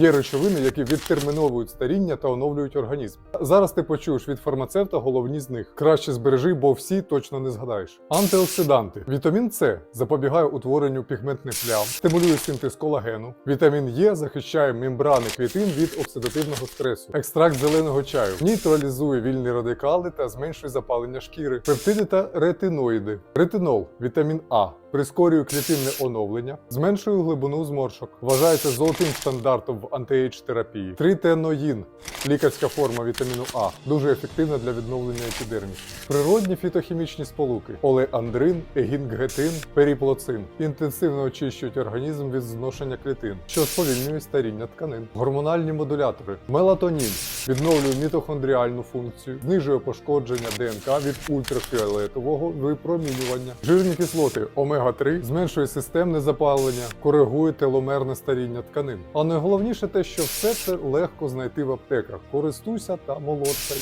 Є речовини, які відтерміновують старіння та оновлюють організм. Зараз ти почуєш від фармацевта головні з них. Краще збережи, бо всі точно не згадаєш. Антиоксиданти. Вітамін С запобігає утворенню пігментних плям, стимулює синтез колагену. Вітамін Е захищає мембрани клітин від оксидативного стресу. Екстракт зеленого чаю нейтралізує вільні радикали та зменшує запалення шкіри. Пептиди та ретиноїди. Ретинол, вітамін А. Прискорює клітинне оновлення, зменшує глибину зморшок. Вважається золотим стандартом в антиейдж терапії. Тритеноїн лікарська форма вітаміну А, дуже ефективна для відновлення епідермісу. Природні фітохімічні сполуки: олеандрин, егінгетин, періплоцин інтенсивно очищують організм від зношення клітин, що сповільнює старіння тканин. Гормональні модулятори, мелатонін відновлює мітохондріальну функцію, знижує пошкодження ДНК від ультрафіолетового випромінювання. Жирні кислоти омега-3 зменшує системне запалення, коригує теломерне старіння тканин. А найголовніше те, що все це легко знайти в аптеках. Користуйся та молодшай.